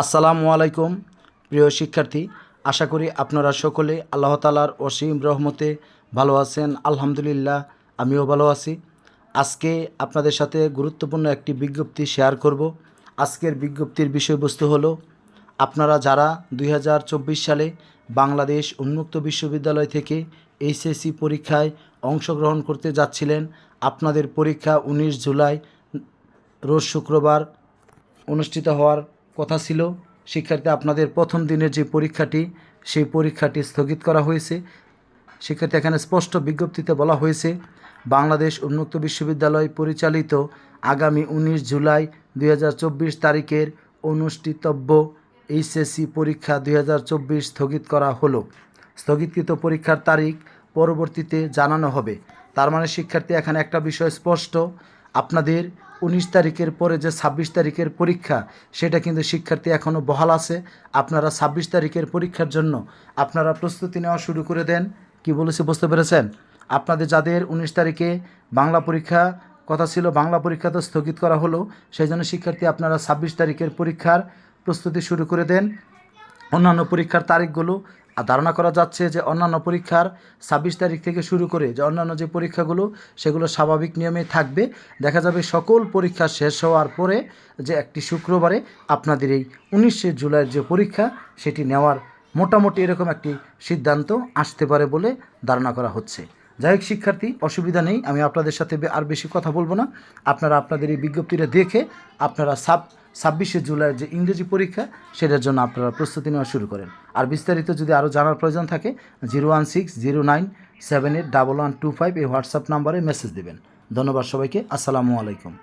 আসসালামু আলাইকুম, প্রিয় শিক্ষার্থী। আশা করি আপনারা সকলে আল্লাহ তালার অসীম রহমতে ভালো আছেন। আলহামদুলিল্লাহ, আমিও ভালো আছি। আজকে আপনাদের সাথে গুরুত্বপূর্ণ একটি বিজ্ঞপ্তি শেয়ার করব। আজকের বিজ্ঞপ্তির বিষয়বস্তু হলো, আপনারা যারা দুই হাজার চব্বিশ সালে বাংলাদেশ উন্মুক্ত বিশ্ববিদ্যালয় থেকে এইচএসসি পরীক্ষায় অংশগ্রহণ করতে যাচ্ছিলেন, আপনাদের পরীক্ষা উনিশ জুলাই রোজ শুক্রবার অনুষ্ঠিত হওয়ার কথা ছিল, শিক্ষার্থী, আপনাদের প্রথম দিনের যে পরীক্ষাটি, সেই পরীক্ষাটি স্থগিত করা হয়েছে। শিক্ষার্থী, এখানে স্পষ্ট বিজ্ঞপ্তিতে বলা হয়েছে, বাংলাদেশ উন্মুক্ত বিশ্ববিদ্যালয় পরিচালিত আগামী উনিশ জুলাই দুই হাজার চব্বিশ তারিখের অনুষ্ঠিতব্য এইচএসসি পরীক্ষা দুই হাজার চব্বিশ স্থগিত করা হলো। স্থগিতকৃত পরীক্ষার তারিখ পরবর্তীতে জানানো হবে। তার মানে শিক্ষার্থী, এখানে একটা বিষয় স্পষ্ট আপনাদের উনিশ তারিখের পরে যে ছাব্বিশ তারিখের পরীক্ষা, সেটা কিন্তু শিক্ষার্থী এখনও বহাল আছে। আপনারা ছাব্বিশ তারিখের পরীক্ষার জন্য আপনারা প্রস্তুতি নেওয়া শুরু করে দেন। কি বলেছে, বুঝতে পেরেছেন? আপনাদের যাদের উনিশ তারিখে বাংলা পরীক্ষা কথা ছিল, বাংলা পরীক্ষা তো স্থগিত করা হলো, সেই জন্য শিক্ষার্থী আপনারা ছাব্বিশ তারিখের পরীক্ষার প্রস্তুতি শুরু করে দেন। অন্যান্য পরীক্ষার তারিখগুলো ধারণা করা যাচ্ছে যে অন্যান্য পরীক্ষার ছাব্বিশ তারিখ থেকে শুরু করে যে অন্যান্য যে পরীক্ষাগুলো, সেগুলো স্বাভাবিক নিয়মে থাকবে। দেখা যাবে সকল পরীক্ষা শেষ হওয়ার পরে যে একটি শুক্রবারে আপনাদের এই উনিশে জুলাইয়ের যে পরীক্ষা, সেটি নেওয়ার মোটামুটি এরকম একটি সিদ্ধান্ত আসতে পারে বলে ধারণা করা হচ্ছে। যাই হোক, শিক্ষার্থী, অসুবিধা নেই, আমি আপনাদের সাথে আর বেশি কথা বলব না। আপনারা আপনাদের এই বিজ্ঞপ্তিটা দেখে আপনারা সাব ছাব্বিশে জুলাইয়ের যে ইংরেজি পরীক্ষা, সেটার জন্য আপনারা প্রস্তুতি নেওয়া শুরু করেন। আর বিস্তারিত যদি আরও জানার প্রয়োজন থাকে, zero one six zero nine seven eight double one two five এই হোয়াটসঅ্যাপ নাম্বারে মেসেজ দেবেন। ধন্যবাদ সবাইকে। আসসালামু আলাইকুম।